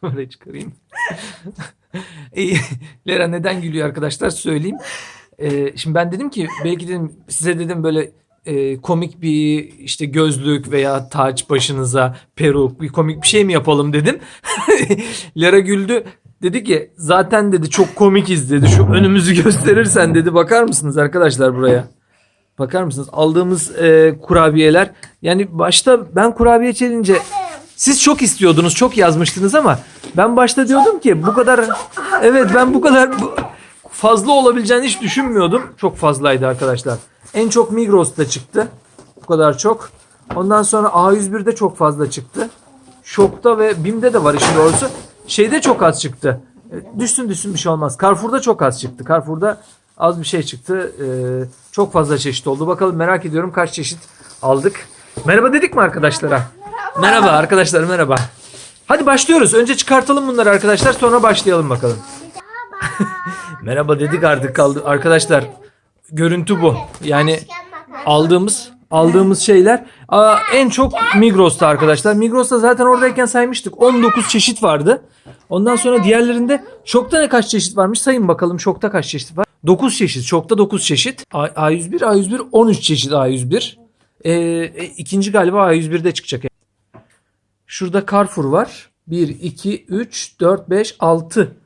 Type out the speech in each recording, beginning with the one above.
Kamerayı çıkarayım. Lera neden gülüyor arkadaşlar söyleyeyim. Ee, şimdi ben dedim ki belki dedim size dedim böyle e, komik bir işte gözlük veya taç başınıza peruk bir komik bir şey mi yapalım dedim. Lara güldü. Dedi ki zaten dedi çok komikiz dedi. Şu önümüzü gösterirsen dedi. Bakar mısınız arkadaşlar buraya? Bakar mısınız? Aldığımız e, kurabiyeler. Yani başta ben kurabiye çelince siz çok istiyordunuz, çok yazmıştınız ama ben başta diyordum ki bu kadar evet ben bu kadar fazla olabileceğini hiç düşünmüyordum. Çok fazlaydı arkadaşlar. En çok Migros'ta çıktı. Bu kadar çok. Ondan sonra A101'de çok fazla çıktı. Şok'ta ve BİM'de de var işin doğrusu. Şeyde çok az çıktı. E, Düşsün düşsün bir şey olmaz. Carrefour'da çok az çıktı. Carrefour'da az bir şey çıktı. Ee, çok fazla çeşit oldu. Bakalım merak ediyorum kaç çeşit aldık. Merhaba dedik mi arkadaşlara? Merhaba, arkadaşlar merhaba. Hadi başlıyoruz. Önce çıkartalım bunları arkadaşlar sonra başlayalım bakalım. merhaba dedik artık kaldı. Arkadaşlar görüntü bu. Yani aldığımız aldığımız şeyler Aa, en çok Migros'ta arkadaşlar. Migros'ta zaten oradayken saymıştık. 19 çeşit vardı. Ondan sonra diğerlerinde şokta ne kaç çeşit varmış sayın bakalım şokta kaç çeşit var. 9 çeşit. Şokta 9 çeşit. A- A101 A101 13 çeşit A101. Ee, e, ikinci galiba A101'de çıkacak. Şurada Carrefour var. 1 2 3 4 5 6.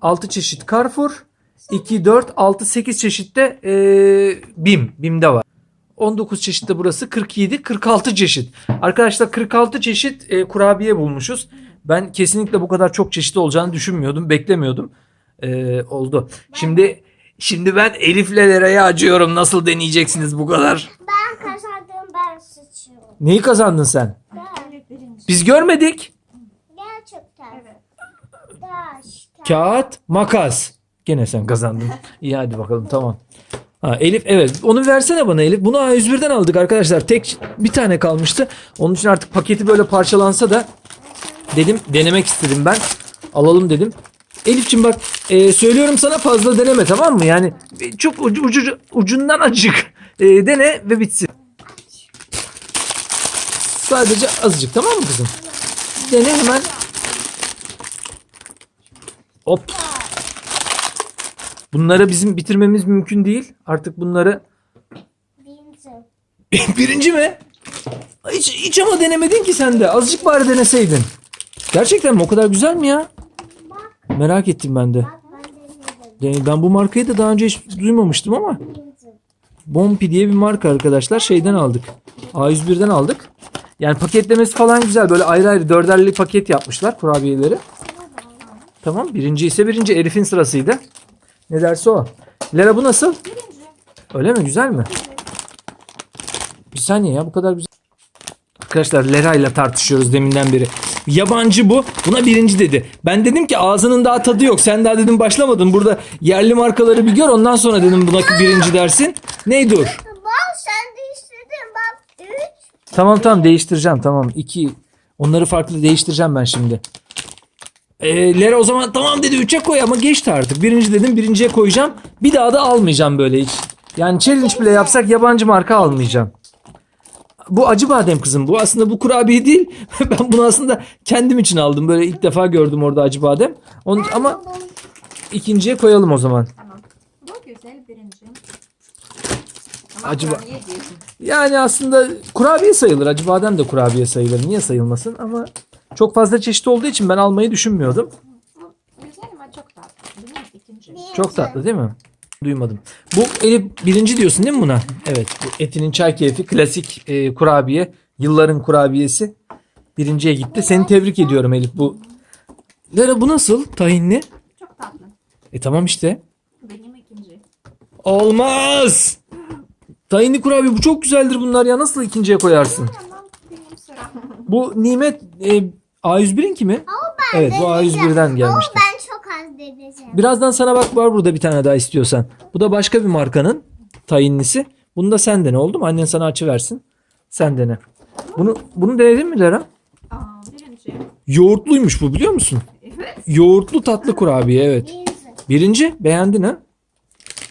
6 çeşit Carrefour. 2 4 6 8 çeşit de ee, BİM. BİM'de var. 19 çeşit de burası 47 46 çeşit. Arkadaşlar 46 çeşit e, kurabiye bulmuşuz. Ben kesinlikle bu kadar çok çeşit olacağını düşünmüyordum, beklemiyordum. E, oldu. Şimdi şimdi ben Elif'le Lera'ya acıyorum. Nasıl deneyeceksiniz bu kadar? Ben kazandım ben sıçıyorum. Neyi kazandın sen? Ben Biz görmedik. gerçekten. Taş. Kağıt, makas. Gene sen kazandın. İyi hadi bakalım tamam. Ha, Elif evet onu versene bana Elif. Bunu A101'den aldık arkadaşlar. Tek bir tane kalmıştı. Onun için artık paketi böyle parçalansa da dedim denemek istedim ben. Alalım dedim. Elifçim bak e, söylüyorum sana fazla deneme tamam mı? Yani e, çok ucu, ucu- ucundan acık e, dene ve bitsin. Sadece azıcık tamam mı kızım? Dene hemen. Hop. Bunları bizim bitirmemiz mümkün değil. Artık bunları Bindim. Birinci mi? Hiç, hiç ama denemedin ki sen de. Azıcık bari deneseydin. Gerçekten mi? O kadar güzel mi ya? Merak ettim ben de. ben bu markayı da daha önce hiç duymamıştım ama. Bindim. Bompi diye bir marka arkadaşlar. Şeyden aldık. A101'den aldık. Yani paketlemesi falan güzel. Böyle ayrı ayrı dörderli paket yapmışlar kurabiyeleri. Tamam. Birinci ise birinci. Elif'in sırasıydı. Ne derse o. Lera bu nasıl? Öyle mi? Güzel mi? Bir saniye ya bu kadar güzel. Arkadaşlar Lera ile tartışıyoruz deminden beri. Yabancı bu. Buna birinci dedi. Ben dedim ki ağzının daha tadı yok. Sen daha dedim başlamadın. Burada yerli markaları bir gör. Ondan sonra dedim buna birinci dersin. Ney dur? Bak sen de istedin bak. Üç. Tamam tamam değiştireceğim. Tamam. iki. Onları farklı değiştireceğim ben şimdi. Ee, Lera o zaman tamam dedi 3'e koy ama geçti artık. Birinci dedim birinciye koyacağım. Bir daha da almayacağım böyle hiç. Yani challenge bile yapsak yabancı marka almayacağım. Bu acı badem kızım. Bu aslında bu kurabiye değil. ben bunu aslında kendim için aldım. Böyle ilk defa gördüm orada acı badem. Onu, ama ikinciye koyalım o zaman. Tamam. Bu güzel birinci. Acaba- kurabiye diyorsun. Yani aslında kurabiye sayılır. Acı badem de kurabiye sayılır. Niye sayılmasın? Ama çok fazla çeşit olduğu için ben almayı düşünmüyordum. Güzel ama çok tatlı. Değil mi? İkinci. Çok tatlı değil mi? Duymadım. Bu Elif birinci diyorsun değil mi buna? Evet. Bu etinin çay keyfi klasik e, kurabiye. Yılların kurabiyesi. Birinciye gitti. Seni tebrik ediyorum Elif. Bu Lara bu nasıl? Tahinli. Çok tatlı. E tamam işte. Benim ikinci. Olmaz. Tahinli kurabiye bu çok güzeldir bunlar ya. Nasıl ikinciye koyarsın? Tamam. Benim sıra. Bu Nimet e, A101'in mi? Evet bu A101'den gelmişti. Ama ben çok az deneyeceğim. Birazdan sana bak var burada bir tane daha istiyorsan. Bu da başka bir markanın tayinlisi. Bunu da sen dene oldu mu? Annen sana açı versin. Sen dene. Bunu bunu denedin mi Lara? Aa, birinci. Yoğurtluymuş bu biliyor musun? Evet. Yoğurtlu tatlı kurabiye evet. Bindim. Birinci beğendin ha?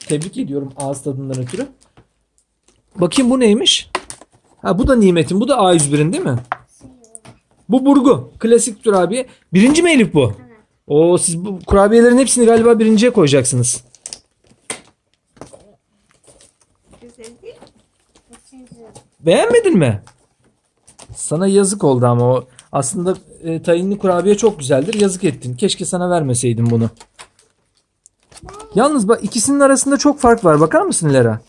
Tebrik ediyorum ağız tadından ötürü. Bakayım bu neymiş? Ha bu da Nimet'in. Bu da A101'in değil mi? Bu burgu. Klasik kurabiye. Birinci mi Elif bu? Evet. Oo siz bu kurabiyelerin hepsini galiba birinciye koyacaksınız. Beğenmedin mi? Sana yazık oldu ama o aslında e, tayinli kurabiye çok güzeldir. Yazık ettin. Keşke sana vermeseydim bunu. Yalnız bak ikisinin arasında çok fark var. Bakar mısın Lera?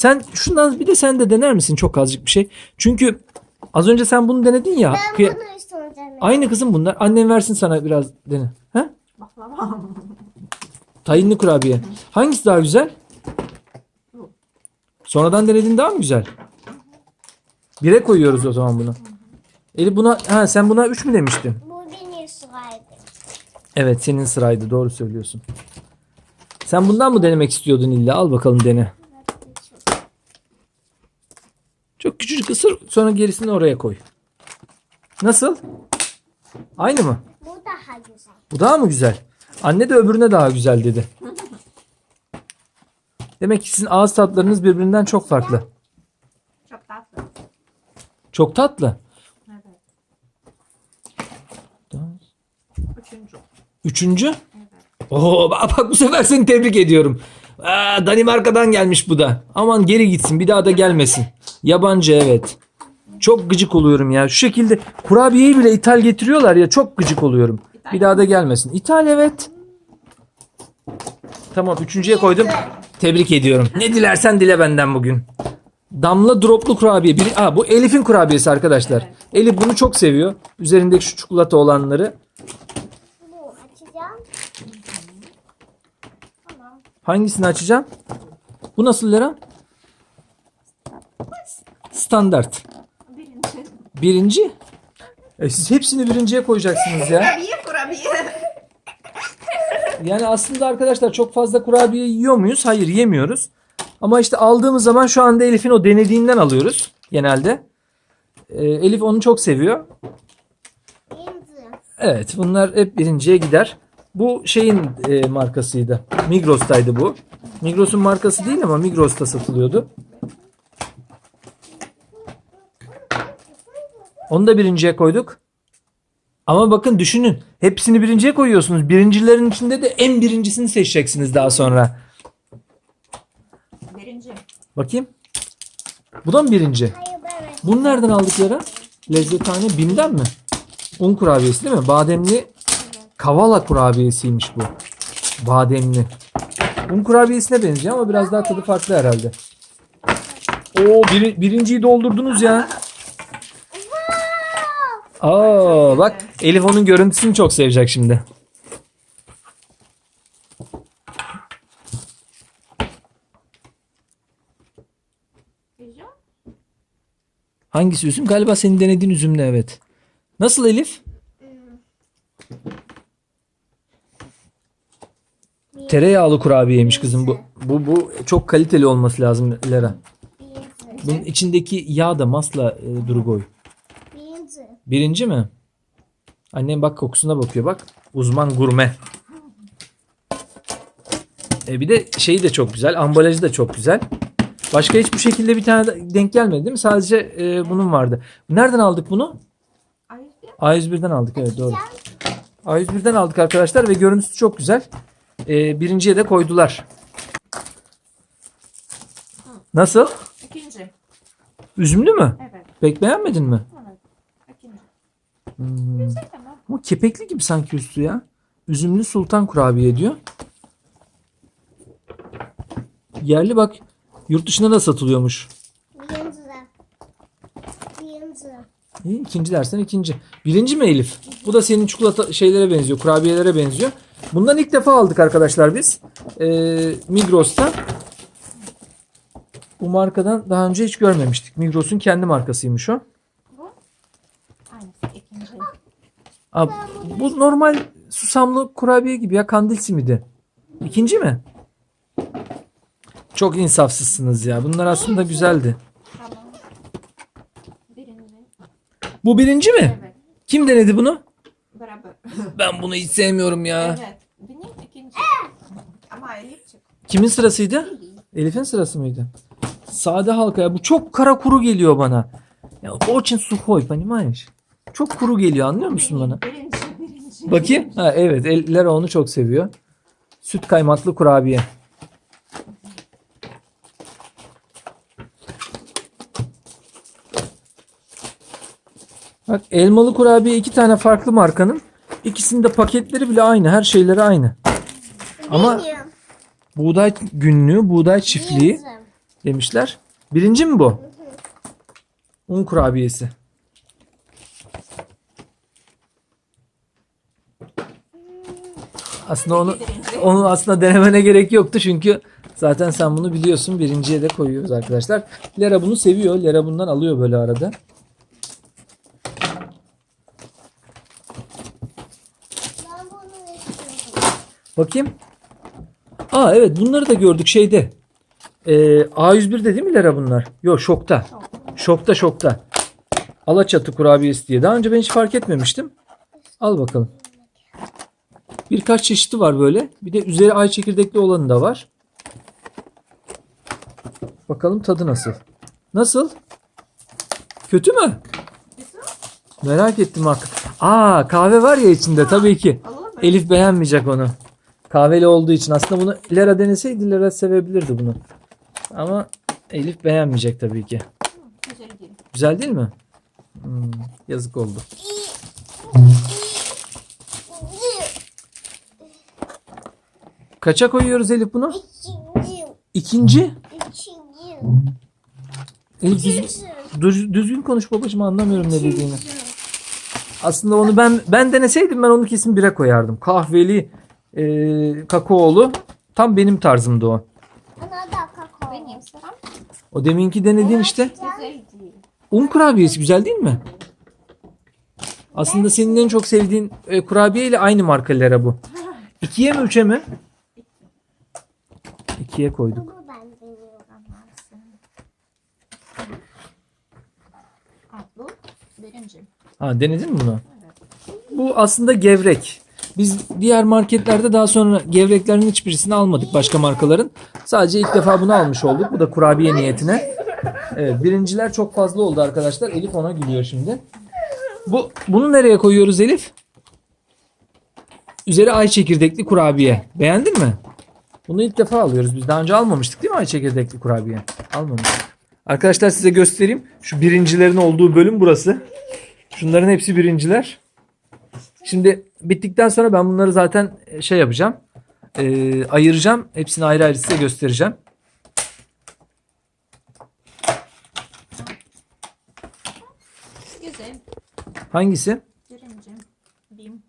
Sen şundan bir de sen de dener misin çok azıcık bir şey? Çünkü az önce sen bunu denedin ya. Ben kıya- bunu isteyeceğim. Aynı kızım bunlar. Annem versin sana biraz dene. He? Baklava. Tayinli kurabiye. Hangisi daha güzel? Sonradan denediğin daha mı güzel? Bire koyuyoruz o zaman bunu. Eli buna ha sen buna 3 mü demiştin? Bu benim sıraydı. Evet senin sıraydı doğru söylüyorsun. Sen bundan mı denemek istiyordun illa? Al bakalım dene. Çok ısır sonra gerisini oraya koy. Nasıl? Aynı mı? Bu daha güzel. Bu daha mı güzel? Anne de öbürüne daha güzel dedi. Demek ki sizin ağız tatlarınız birbirinden çok farklı. Çok tatlı. Çok tatlı. Evet. Üçüncü. Üçüncü. Evet. Oo bak, bak bu sefer seni tebrik ediyorum. Aa, Danimarka'dan gelmiş bu da. Aman geri gitsin bir daha da gelmesin. Yabancı evet. Çok gıcık oluyorum ya. Şu şekilde kurabiyeyi bile ithal getiriyorlar ya çok gıcık oluyorum. Bir daha da gelmesin. İthal evet. Tamam üçüncüye koydum. Tebrik ediyorum. Ne dilersen dile benden bugün. Damla droplu kurabiye. Bir, aa, bu Elif'in kurabiyesi arkadaşlar. Elif bunu çok seviyor. Üzerindeki şu çikolata olanları. Bu açacağım. Tamam. Hangisini açacağım? Bu nasıl Lera? Standart. Birinci. Birinci. E siz hepsini birinciye koyacaksınız ya. Kurabiye kurabiye. Yani aslında arkadaşlar çok fazla kurabiye yiyor muyuz? Hayır yemiyoruz. Ama işte aldığımız zaman şu anda Elif'in o denediğinden alıyoruz genelde. E, Elif onu çok seviyor. Evet bunlar hep birinciye gider. Bu şeyin e, markasıydı. Migros'taydı bu. Migros'un markası değil ama Migros'ta satılıyordu. Onu da birinciye koyduk. Ama bakın düşünün. Hepsini birinciye koyuyorsunuz. Birincilerin içinde de en birincisini seçeceksiniz daha sonra. Birinci. Bakayım. Bu da mı birinci? Hayır evet. Bunu nereden aldık Lara? Lezzethane Bim'den mi? Un kurabiyesi değil mi? Bademli kavala kurabiyesiymiş bu. Bademli. Un kurabiyesine benziyor ama biraz daha tadı farklı herhalde. Oo biri, birinciyi doldurdunuz ya. Aa bak Elif onun görüntüsünü çok sevecek şimdi. Hangisi üzüm? Galiba senin denediğin üzümlü evet. Nasıl Elif? Tereyağlı kurabiyeymiş kızım bu. Bu bu çok kaliteli olması lazım Lera. Bunun içindeki yağ da masla e, Durgoy. Birinci. Birinci mi? Annem bak kokusuna bakıyor bak. Uzman gurme. E bir de şeyi de çok güzel. Ambalajı da çok güzel. Başka hiçbir şekilde bir tane de- denk gelmedi değil mi? Sadece e, bunun vardı. Nereden aldık bunu? Ayıp. A101'den aldık evet doğru. A101'den aldık arkadaşlar ve görüntüsü çok güzel. E, birinciye de koydular. Nasıl? İkinci. Üzümlü mü? Evet. Pek beğenmedin mi? Evet. İkinci. Hmm. Güzel ama. Ama kepekli gibi sanki üstü ya. Üzümlü sultan kurabiye diyor. Yerli bak yurt dışında da satılıyormuş. Birinci. Birinci. İyi, ikinci dersen ikinci. Birinci mi Elif? Bu da senin çikolata şeylere benziyor. Kurabiyelere benziyor. Bundan ilk defa aldık arkadaşlar biz. Ee, Migros'ta. Bu markadan daha önce hiç görmemiştik. Migros'un kendi markasıymış o. Bu. Aynısı. İkinci. Aa, bu normal susamlı kurabiye gibi ya kandil simidi. İkinci mi? Çok insafsızsınız ya. Bunlar aslında güzeldi. Tamam. Birinci. Bu birinci mi? Evet. Kim denedi bunu? Beraber. Ben bunu hiç sevmiyorum ya. Evet. Benim ikinci. Ama Elif çık. Kimin sırasıydı? Elif'in sırası mıydı? Sade halka ya. Bu çok kara kuru geliyor bana. Ya очень сухой, понимаешь? Çok kuru geliyor anlıyor musun bana? Birinci, birinci. Bakayım. Ha, evet. El- Lera onu çok seviyor. Süt kaymaklı kurabiye. Bak elmalı kurabiye iki tane farklı markanın. İkisinin de paketleri bile aynı. Her şeyleri aynı. Ama Benim. buğday günlüğü, buğday çiftliği demişler. Birinci mi bu? Un kurabiyesi. Aslında onu onu aslında denemene gerek yoktu çünkü zaten sen bunu biliyorsun. Birinciye de koyuyoruz arkadaşlar. Lera bunu seviyor. Lera bundan alıyor böyle arada. Bakayım. Aa evet bunları da gördük şeyde. Ee, A101'de değil mi Lera bunlar? Yok şokta. Şokta şokta. Alaçatı kurabiyesi diye. Daha önce ben hiç fark etmemiştim. Al bakalım. Birkaç çeşidi var böyle. Bir de üzeri ay çekirdekli olanı da var. Bakalım tadı nasıl? Nasıl? Kötü mü? Merak ettim hakikaten. Aa kahve var ya içinde tabii ki. Elif beğenmeyecek onu. Kahveli olduğu için. Aslında bunu Lera deneseydi Lera sevebilirdi bunu. Ama Elif beğenmeyecek tabii ki. Güzel değil. Mi? Hmm, yazık oldu. Kaça koyuyoruz Elif bunu? İkinci. Elif düz- düz- düzgün konuş babacığım anlamıyorum ne dediğini. Aslında onu ben ben deneseydim ben onu kesin bire koyardım. Kahveli, e, kakaolu tam benim tarzımdı o. Ona da kakao. Benim sıram. O deminki denediğin işte. Güzel değil. Un kurabiyesi güzel değil mi? Aslında senin en çok sevdiğin e, kurabiye ile aynı markalara bu. İkiye mi üçe mi? İkiye koyduk. Bunu ben deniyorum. Ah, bu birinci. Ha denedin mi bunu? Bu aslında gevrek. Biz diğer marketlerde daha sonra gevreklerin hiçbirisini almadık başka markaların. Sadece ilk defa bunu almış olduk. Bu da kurabiye niyetine. Evet, birinciler çok fazla oldu arkadaşlar. Elif ona gülüyor şimdi. Bu bunu nereye koyuyoruz Elif? Üzeri ay çekirdekli kurabiye. Beğendin mi? Bunu ilk defa alıyoruz. Biz daha önce almamıştık değil mi ay çekirdekli kurabiye? Almamıştık. Arkadaşlar size göstereyim. Şu birincilerin olduğu bölüm burası. Şunların hepsi birinciler. Şimdi bittikten sonra ben bunları zaten şey yapacağım. Ee, ayıracağım. Hepsini ayrı ayrı size göstereceğim. Güzel. Hangisi? Bim.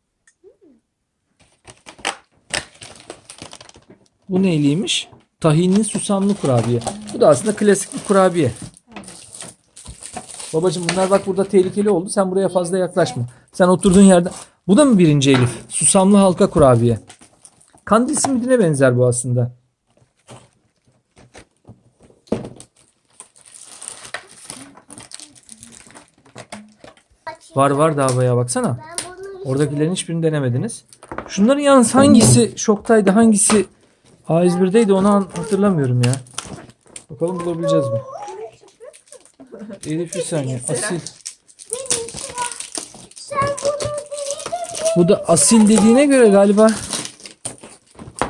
Bu neyliymiş? Tahinli susamlı kurabiye. Bu da aslında klasik bir kurabiye. Babacım bunlar bak burada tehlikeli oldu. Sen buraya fazla yaklaşma. Sen oturduğun yerde. Bu da mı birinci Elif? Susamlı halka kurabiye. Kandil simidine benzer bu aslında. Var var daha bayağı baksana. Oradakilerin hiçbirini denemediniz. Şunların yalnız hangisi şoktaydı hangisi A101'deydi onu hatırlamıyorum ya. Bakalım bulabileceğiz mi? Elif bir saniye. Asil. Bu da asil dediğine göre galiba.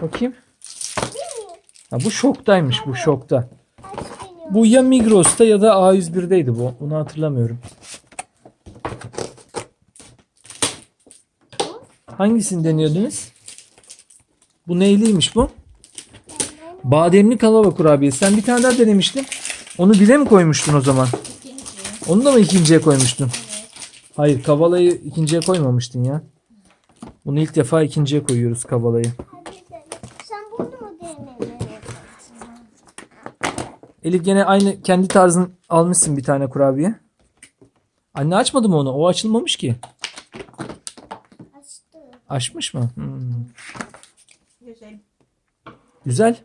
Bakayım. Ha, bu şoktaymış bu şokta. Bu ya Migros'ta ya da A101'deydi bu. Bunu hatırlamıyorum. Hangisini deniyordunuz? Bu neyliymiş bu? Bademli kalava kurabiyesi. Sen bir tane daha denemiştin. Onu bire mi koymuştun o zaman? Onu da mı ikinciye koymuştun? Hayır kavalayı ikinciye koymamıştın ya. Bunu ilk defa ikinciye koyuyoruz kavalayı. Hadi dene. Sen bunu mu denemedin? Elif gene aynı kendi tarzın almışsın bir tane kurabiye. Anne açmadı mı onu? O açılmamış ki. Açtı. Açmış mı? Hmm. Güzel. Güzel.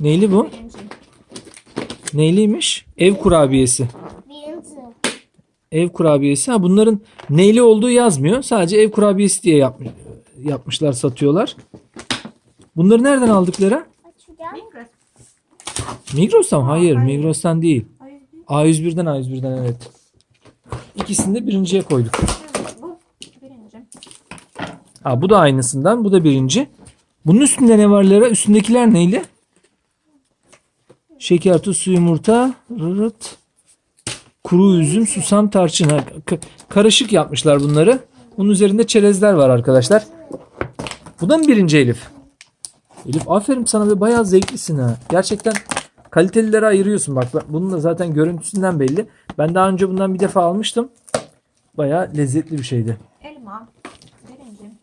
Neyli bu? Birinci. Neyliymiş? Ev kurabiyesi. Birinci. Ev kurabiyesi. Ha bunların neyli olduğu yazmıyor. Sadece ev kurabiyesi diye yapmış, yapmışlar, satıyorlar. Bunları nereden aldıkları? Açacağım. Migros. Migros'tan mı? Hayır, Hayır. Migros'tan değil. Hayır değil. A101'den A101'den evet. İkisini de birinciye koyduk. Evet, bu birinci. Ha, bu da aynısından. Bu da birinci. Bunun üstünde ne var Lera? Üstündekiler neyli? Şeker, tuz, su, yumurta, rırıt, kuru üzüm, susam, tarçın. Ha, ka- karışık yapmışlar bunları. Bunun üzerinde çerezler var arkadaşlar. Bu da mı birinci Elif? Elif aferin sana ve bayağı zevklisin ha. Gerçekten kalitelilere ayırıyorsun. Bak bunun da zaten görüntüsünden belli. Ben daha önce bundan bir defa almıştım. Bayağı lezzetli bir şeydi. Elma. Birinci.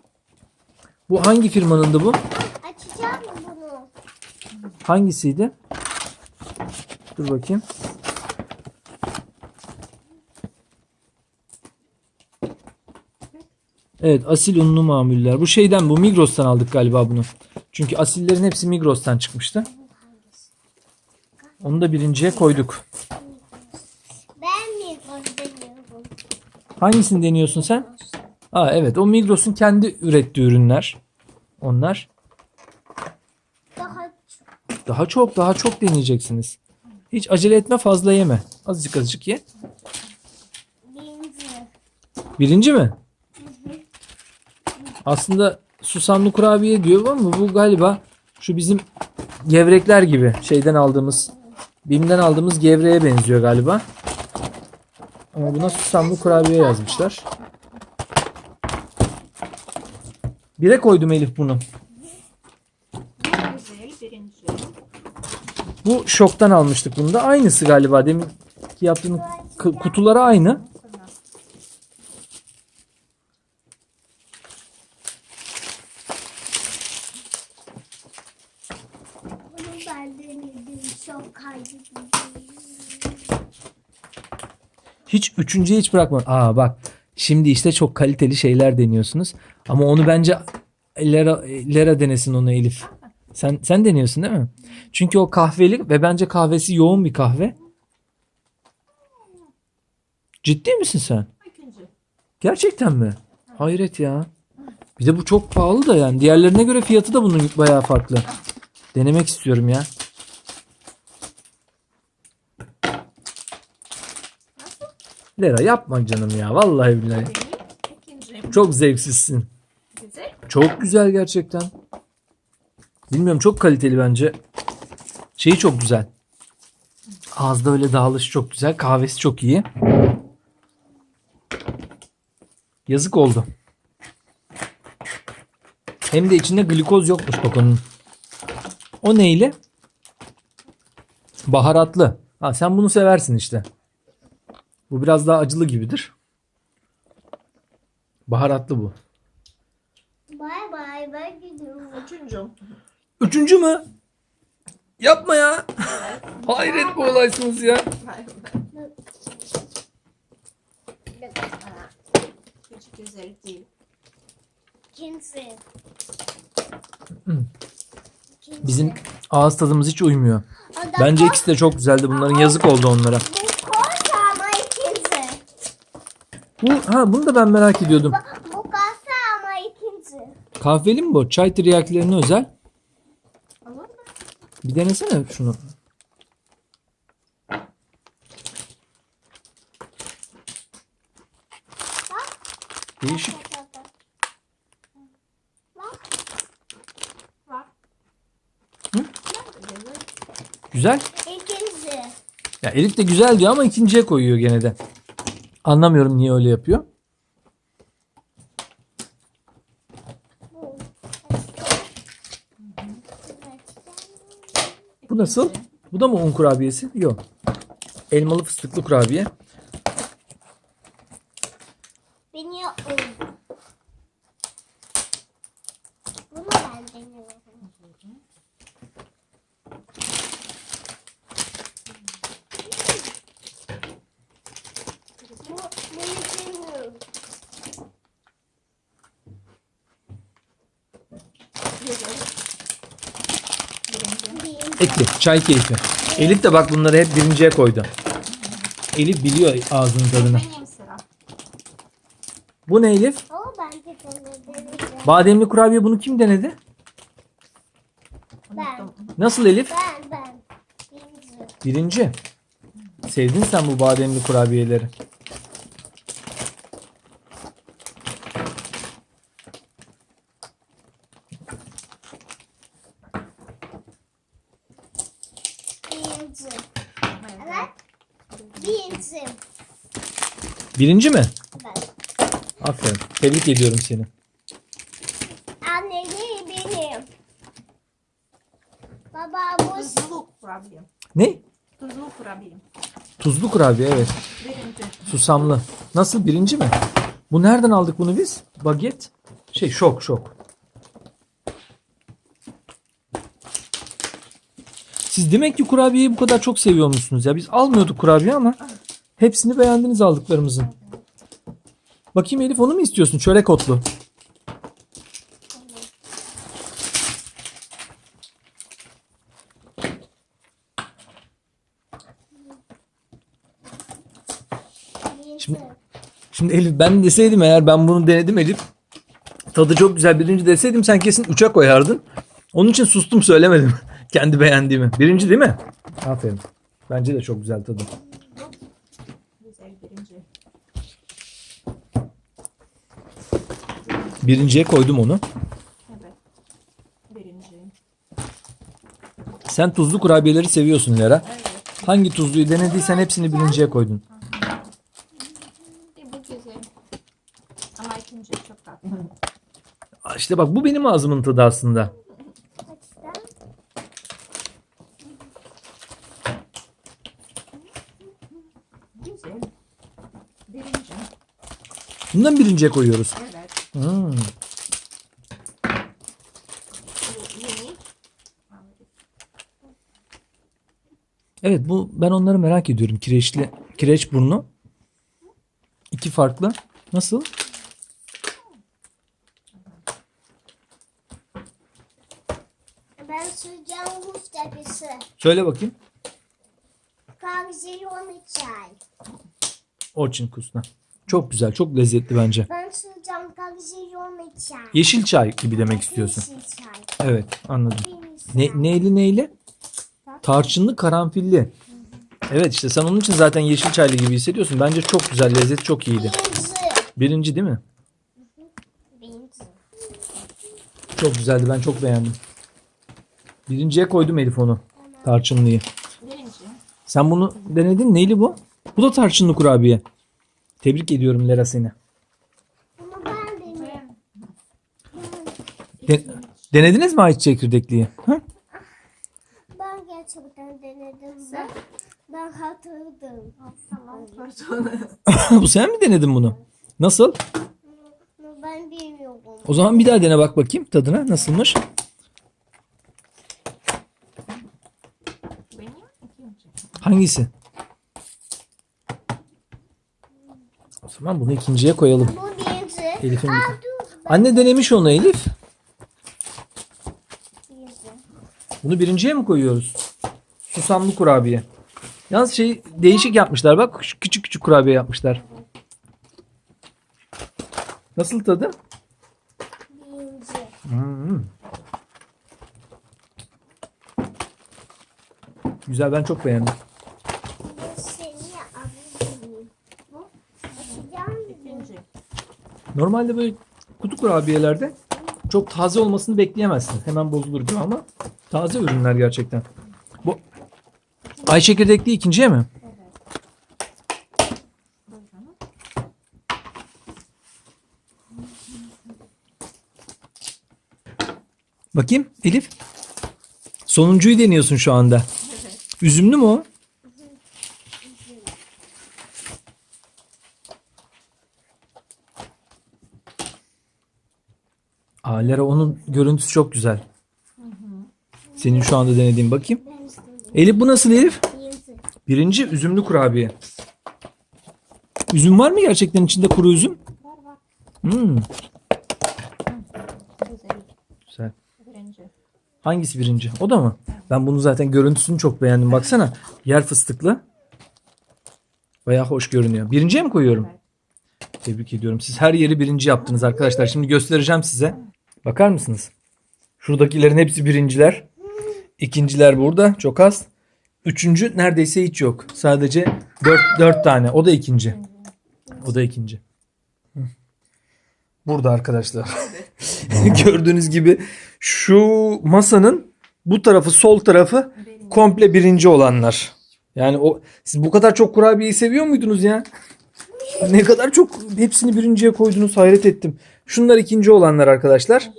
Bu hangi firmanındı bu? Açacağım bunu? Hangisiydi? Dur bakayım. Evet asil unlu mamuller. Bu şeyden bu Migros'tan aldık galiba bunu. Çünkü asillerin hepsi Migros'tan çıkmıştı. Onu da birinciye koyduk. Ben mi deniyorum? Hangisini deniyorsun sen? Aa evet o Migros'un kendi ürettiği ürünler. Onlar. Daha Daha çok daha çok deneyeceksiniz. Hiç acele etme fazla yeme. Azıcık azıcık ye. birinci. Birinci mi? Aslında susamlı kurabiye diyor ama bu galiba şu bizim gevrekler gibi şeyden aldığımız Bim'den aldığımız gevreğe benziyor galiba. Ama buna susamlı kurabiye yazmışlar. Bire koydum Elif bunu. Bu şoktan almıştık bunu da. Aynısı galiba. Demin yaptığın kutuları aynı. Tamam. Bunu ben denedim. Çok kaydı. Hiç üçüncüye hiç bırakma. Aa bak şimdi işte çok kaliteli şeyler deniyorsunuz. Ama onu bence Lera, Lera denesin onu Elif. Sen sen deniyorsun değil mi? Çünkü o kahveli ve bence kahvesi yoğun bir kahve. Ciddi misin sen? İkinci. Gerçekten mi? Hayret ya. Bir de bu çok pahalı da yani. Diğerlerine göre fiyatı da bunun bayağı farklı. Denemek istiyorum ya. Lera yapma canım ya. Vallahi billahi. Çok zevksizsin. Çok güzel gerçekten. Bilmiyorum çok kaliteli bence. Şeyi çok güzel. Ağızda öyle dağılışı çok güzel. Kahvesi çok iyi. Yazık oldu. Hem de içinde glikoz yokmuş bak onun. O neyle? Baharatlı. Ha, sen bunu seversin işte. Bu biraz daha acılı gibidir. Baharatlı bu. Bay bay ben gidiyorum. Üçüncü. Üçüncü mü? Yapma ya. Hayret bu olaysınız ya. Hiç güzel değil. İkinci. Bizim ağız tadımız hiç uymuyor. Bence ikisi de çok güzeldi. Bunların yazık oldu onlara. Bu ha bunu da ben merak ediyordum. Bu, ama ikinci. Kahveli mi bu? Çay tiryakilerine özel. Bir denesene şunu. Değişik. Var. Hı? Güzel. Güzel. İkinci. Ya Elif de güzel diyor ama ikinciye koyuyor gene de. Anlamıyorum niye öyle yapıyor. Bu. Nasıl? Bu da mı un kurabiyesi? Yok. Elmalı fıstıklı kurabiye. Beni un. Bunu ben deniyorum. Bu, bunu deniyorum. Güzel. Ekli. Çay keyfi. Elif de bak bunları hep birinciye koydu. Elif biliyor ağzının tadını. Bu ne Elif? O ben de denedim. Bademli kurabiye bunu kim denedi? Ben. Nasıl Elif? Ben ben. Birinci. Birinci. Sevdin sen bu bademli kurabiyeleri. Evet. Birinci. Birinci mi? Evet. Aferin. Tebrik ediyorum seni. Anneli benim. Baba bu Tuzlu kurabiye. Ne? Tuzlu kurabiye. Tuzlu kurabiye evet. Birinci. Susamlı. Nasıl birinci mi? Bu nereden aldık bunu biz? Baget. Şey şok şok. Siz demek ki kurabiyeyi bu kadar çok seviyormuşsunuz ya. Biz almıyorduk kurabiye ama hepsini beğendiniz aldıklarımızın. Bakayım Elif onu mu istiyorsun? Çörek otlu. Şimdi- Şimdi Elif ben deseydim eğer ben bunu denedim Elif. Tadı çok güzel birinci deseydim sen kesin 3'e koyardın. Onun için sustum söylemedim. Kendi beğendiğimi. Birinci değil mi? Aferin. Bence de çok güzel tadı. Güzel birinci. Birinciye koydum onu. Evet. Birinci. Sen tuzlu kurabiyeleri seviyorsun Lera. Evet. Hangi tuzluyu denediysen hepsini birinciye koydun. E, bu güzel. Ama ikinci çok tatlı. Aa, İşte bak bu benim ağzımın tadı aslında. Kaçta? Güzel. Birinci. Bundan birinciye koyuyoruz. Evet. Hmm. Evet bu ben onları merak ediyorum. Kireçli kireç burnu. İki farklı. Nasıl? Ben sıcağım Rus tepesi. Söyle bakayım. Kavziyonu çay. Orçun kusna. Çok güzel, çok lezzetli bence. Ben sıcağım kavziyonu çay. Yeşil çay gibi demek istiyorsun. Yeşil çay. Evet, anladım. Ne, neyli neyli? Tarçınlı karanfilli. Evet işte sen onun için zaten yeşil çaylı gibi hissediyorsun. Bence çok güzel, lezzet çok iyiydi. Birinci. Birinci değil mi? Birinci. Çok güzeldi, ben çok beğendim. Birinciye koydum Elif onu. Tarçınlıyı. Birinci. Sen bunu denedin. Neyli bu? Bu da tarçınlı kurabiye. Tebrik ediyorum Lera seni. Bunu ben. Ben De- denediniz mi ayçiçeği çekirdekliyi? Ha? Ben gerçekten denedim. Sen? Ben hatırladım. Bu sen mi denedin bunu? Nasıl? Ben bilmiyorum. O zaman bir daha dene bak bakayım tadına nasılmış. Hangisi? O zaman bunu ikinciye koyalım. Bu birinci. Elif'in Aa, dur. Anne denemiş onu Elif. Birinci. Bunu birinciye mi koyuyoruz? Susamlı kurabiye. Yalnız şey değişik yapmışlar bak şu küçük küçük kurabiye yapmışlar. Nasıl tadı? Birinci. Hmm. Güzel ben çok beğendim. Bu seni alabilirim. Bu açacağım mı? İkinci. Normalde böyle kutu kurabiyelerde çok taze olmasını bekleyemezsin. Hemen bozulur gibi ama taze ürünler gerçekten. Bu ay çekirdekli ikinciye mi? Bakayım Elif. Sonuncuyu deniyorsun şu anda. Evet. Üzümlü mü o? Lera onun görüntüsü çok güzel. Senin şu anda denediğin bakayım. Elif bu nasıl Elif? Birinci. Üzümlü kurabiye. Üzüm var mı gerçekten içinde kuru üzüm? Var var. Hmm, Güzel. Hangisi birinci? O da mı? Ben bunu zaten görüntüsünü çok beğendim. Baksana. Yer fıstıklı. Bayağı hoş görünüyor. Birinciye mi koyuyorum? Tebrik ediyorum. Siz her yeri birinci yaptınız arkadaşlar. Şimdi göstereceğim size. Bakar mısınız? Şuradakilerin hepsi birinciler. İkinciler burada. Çok az. Üçüncü neredeyse hiç yok. Sadece dört, dört tane. O da ikinci. O da ikinci. Burada arkadaşlar. Gördüğünüz gibi şu masanın bu tarafı sol tarafı komple birinci olanlar. Yani o siz bu kadar çok kurabiyeyi seviyor muydunuz ya? Ne kadar çok hepsini birinciye koydunuz hayret ettim. Şunlar ikinci olanlar arkadaşlar.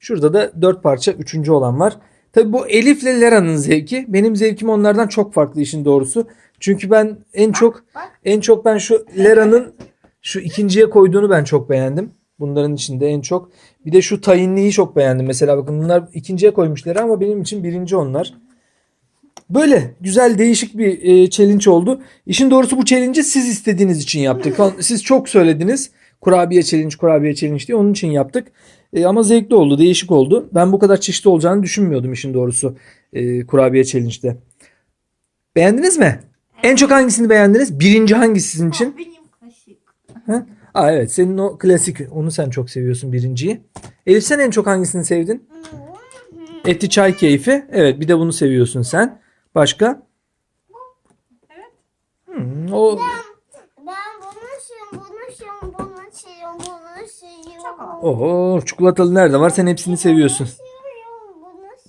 Şurada da dört parça üçüncü olan var. Tabi bu Elif'le Lera'nın zevki. Benim zevkim onlardan çok farklı işin doğrusu. Çünkü ben en çok en çok ben şu Lera'nın şu ikinciye koyduğunu ben çok beğendim. Bunların içinde en çok. Bir de şu tayinliyi çok beğendim. Mesela bakın bunlar ikinciye koymuşlar ama benim için birinci onlar. Böyle güzel değişik bir e, challenge oldu. İşin doğrusu bu challenge'i siz istediğiniz için yaptık. Siz çok söylediniz. Kurabiye challenge, kurabiye challenge diye onun için yaptık. E, ama zevkli oldu, değişik oldu. Ben bu kadar çeşitli olacağını düşünmüyordum işin doğrusu e, kurabiye challenge'de. Beğendiniz mi? En çok hangisini beğendiniz? Birinci hangisi sizin için? Benim kaşık. Ha? Aa evet senin o klasik onu sen çok seviyorsun birinciyi. Elif sen en çok hangisini sevdin? Etli çay keyfi. Evet bir de bunu seviyorsun sen. Başka? Hmm, o Ben bunu seviyorum, bunu seviyorum, bunu seviyorum, bunu seviyorum. Oho çikolatalı nerede var? Sen hepsini seviyorsun.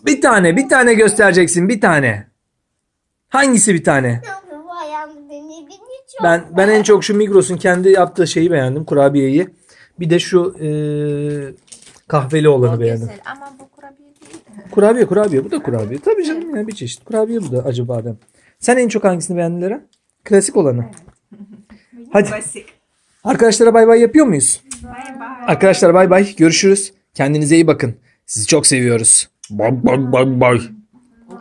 Bir tane, bir tane göstereceksin, bir tane. Hangisi bir tane? Ben ben en çok şu Migros'un kendi yaptığı şeyi beğendim, kurabiyeyi. Bir de şu eee, kahveli olanı beğendim. güzel ama bu kurabiye değil. Kurabiye, kurabiye. Bu da kurabiye. Tabii canım ya bir çeşit. Kurabiye bu da acı badem. Sen en çok hangisini beğendin Lera? Klasik olanı. Hadi. Arkadaşlara bay bay yapıyor muyuz? Arkadaşlar bay bay. Görüşürüz. Kendinize iyi bakın. Sizi çok seviyoruz. Bay bay bay bay.